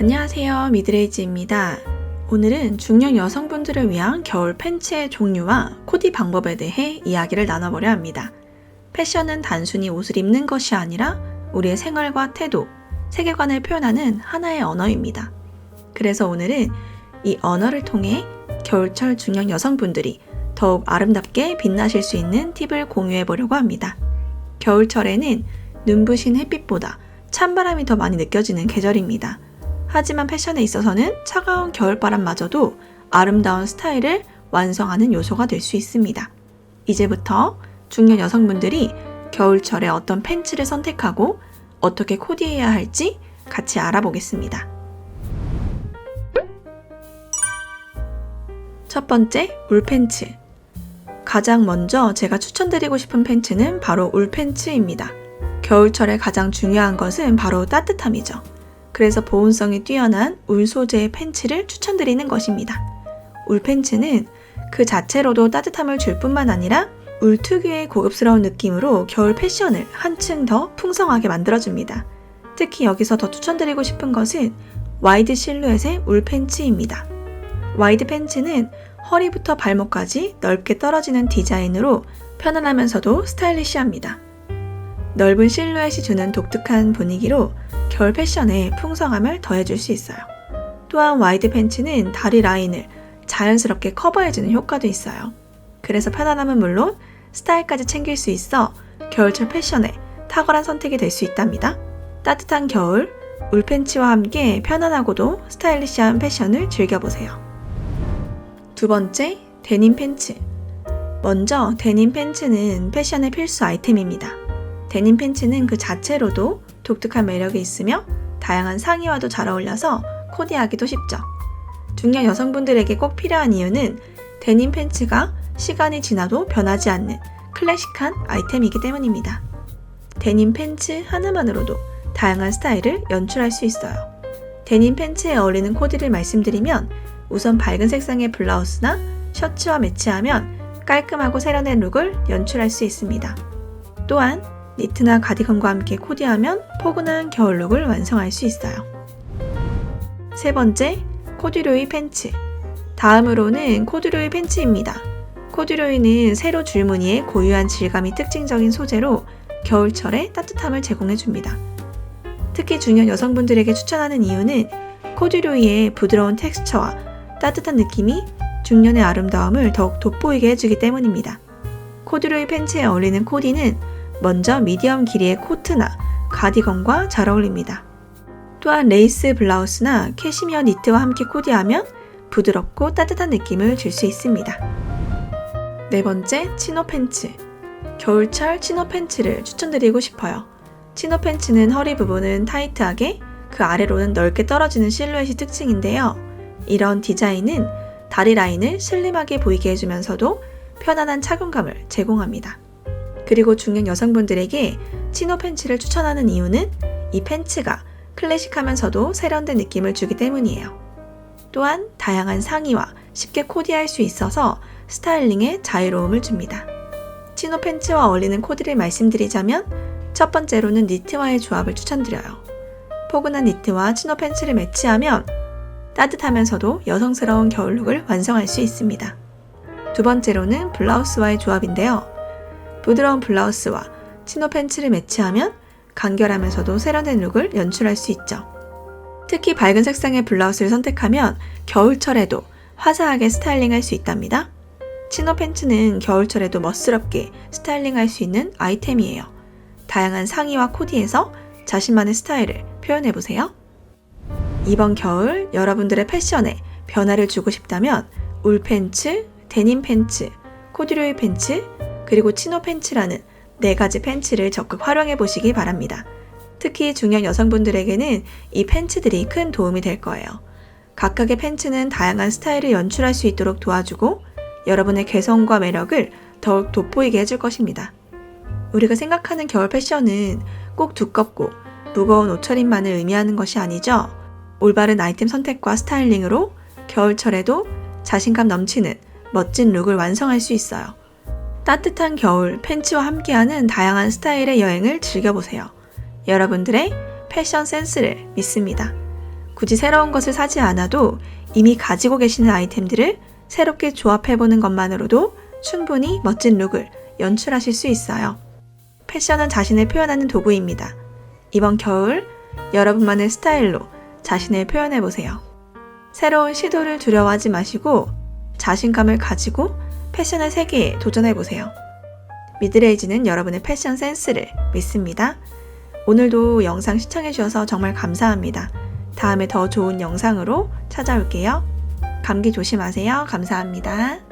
안녕하세요. 미드레이즈입니다. 오늘은 중년 여성분들을 위한 겨울 팬츠의 종류와 코디 방법에 대해 이야기를 나눠보려 합니다. 패션은 단순히 옷을 입는 것이 아니라 우리의 생활과 태도, 세계관을 표현하는 하나의 언어입니다. 그래서 오늘은 이 언어를 통해 겨울철 중년 여성분들이 더욱 아름답게 빛나실 수 있는 팁을 공유해 보려고 합니다. 겨울철에는 눈부신 햇빛보다 찬바람이 더 많이 느껴지는 계절입니다. 하지만 패션에 있어서는 차가운 겨울바람마저도 아름다운 스타일을 완성하는 요소가 될 수 있습니다. 이제부터 중년 여성분들이 겨울철에 어떤 팬츠를 선택하고 어떻게 코디해야 할지 같이 알아보겠습니다. 첫 번째, 울팬츠. 가장 먼저 제가 추천드리고 싶은 팬츠는 바로 울팬츠입니다. 겨울철에 가장 중요한 것은 바로 따뜻함이죠. 그래서 보온성이 뛰어난 울 소재의 팬츠를 추천드리는 것입니다. 울 팬츠는 그 자체로도 따뜻함을 줄 뿐만 아니라 울 특유의 고급스러운 느낌으로 겨울 패션을 한층 더 풍성하게 만들어줍니다. 특히 여기서 더 추천드리고 싶은 것은 와이드 실루엣의 울 팬츠입니다. 와이드 팬츠는 허리부터 발목까지 넓게 떨어지는 디자인으로 편안하면서도 스타일리시합니다. 넓은 실루엣이 주는 독특한 분위기로 겨울 패션에 풍성함을 더해줄 수 있어요. 또한 와이드 팬츠는 다리 라인을 자연스럽게 커버해주는 효과도 있어요. 그래서 편안함은 물론 스타일까지 챙길 수 있어 겨울철 패션에 탁월한 선택이 될 수 있답니다. 따뜻한 겨울, 울팬츠와 함께 편안하고도 스타일리시한 패션을 즐겨보세요. 두 번째, 데님 팬츠. 먼저 데님 팬츠는 패션의 필수 아이템입니다. 데님 팬츠는 그 자체로도 독특한 매력이 있으며 다양한 상의와도 잘 어울려서 코디하기도 쉽죠. 중년 여성분들에게 꼭 필요한 이유는 데님 팬츠가 시간이 지나도 변하지 않는 클래식한 아이템이기 때문입니다. 데님 팬츠 하나만으로도 다양한 스타일을 연출할 수 있어요. 데님 팬츠에 어울리는 코디를 말씀드리면 우선 밝은 색상의 블라우스나 셔츠와 매치하면 깔끔하고 세련된 룩을 연출할 수 있습니다. 또한 니트나 가디건과 함께 코디하면 포근한 겨울룩을 완성할 수 있어요. 세 번째, 코듀로이 팬츠. 다음으로는 코듀로이 팬츠입니다. 코듀로이는 세로 줄무늬의 고유한 질감이 특징적인 소재로 겨울철에 따뜻함을 제공해 줍니다. 특히 중년 여성분들에게 추천하는 이유는 코듀로이의 부드러운 텍스처와 따뜻한 느낌이 중년의 아름다움을 더욱 돋보이게 해주기 때문입니다. 코듀로이 팬츠에 어울리는 코디는 먼저 미디엄 길이의 코트나 가디건과 잘 어울립니다. 또한 레이스 블라우스나 캐시미어 니트와 함께 코디하면 부드럽고 따뜻한 느낌을 줄 수 있습니다. 네 번째, 치노 팬츠. 겨울철 치노 팬츠를 추천드리고 싶어요. 치노 팬츠는 허리 부분은 타이트하게 그 아래로는 넓게 떨어지는 실루엣이 특징인데요. 이런 디자인은 다리 라인을 슬림하게 보이게 해주면서도 편안한 착용감을 제공합니다. 그리고 중년 여성분들에게 치노 팬츠를 추천하는 이유는 이 팬츠가 클래식하면서도 세련된 느낌을 주기 때문이에요. 또한 다양한 상의와 쉽게 코디할 수 있어서 스타일링에 자유로움을 줍니다. 치노 팬츠와 어울리는 코디를 말씀드리자면 첫 번째로는 니트와의 조합을 추천드려요. 포근한 니트와 치노 팬츠를 매치하면 따뜻하면서도 여성스러운 겨울룩을 완성할 수 있습니다. 두 번째로는 블라우스와의 조합인데요. 부드러운 블라우스와 치노 팬츠를 매치하면 간결하면서도 세련된 룩을 연출할 수 있죠. 특히 밝은 색상의 블라우스를 선택하면 겨울철에도 화사하게 스타일링할 수 있답니다. 치노 팬츠는 겨울철에도 멋스럽게 스타일링할 수 있는 아이템이에요. 다양한 상의와 코디에서 자신만의 스타일을 표현해 보세요. 이번 겨울 여러분들의 패션에 변화를 주고 싶다면 울 팬츠, 데님 팬츠, 코듀로이 팬츠, 그리고 치노 팬츠라는 네 가지 팬츠를 적극 활용해 보시기 바랍니다. 특히 중년 여성분들에게는 이 팬츠들이 큰 도움이 될 거예요. 각각의 팬츠는 다양한 스타일을 연출할 수 있도록 도와주고 여러분의 개성과 매력을 더욱 돋보이게 해줄 것입니다. 우리가 생각하는 겨울 패션은 꼭 두껍고 무거운 옷차림만을 의미하는 것이 아니죠. 올바른 아이템 선택과 스타일링으로 겨울철에도 자신감 넘치는 멋진 룩을 완성할 수 있어요. 따뜻한 겨울 팬츠와 함께하는 다양한 스타일의 여행을 즐겨보세요. 여러분들의 패션 센스를 믿습니다. 굳이 새로운 것을 사지 않아도 이미 가지고 계시는 아이템들을 새롭게 조합해보는 것만으로도 충분히 멋진 룩을 연출하실 수 있어요. 패션은 자신을 표현하는 도구입니다. 이번 겨울 여러분만의 스타일로 자신을 표현해보세요. 새로운 시도를 두려워하지 마시고 자신감을 가지고 패션의 세계에 도전해보세요. 미드레이즈는 여러분의 패션 센스를 믿습니다. 오늘도 영상 시청해주셔서 정말 감사합니다. 다음에 더 좋은 영상으로 찾아올게요. 감기 조심하세요. 감사합니다.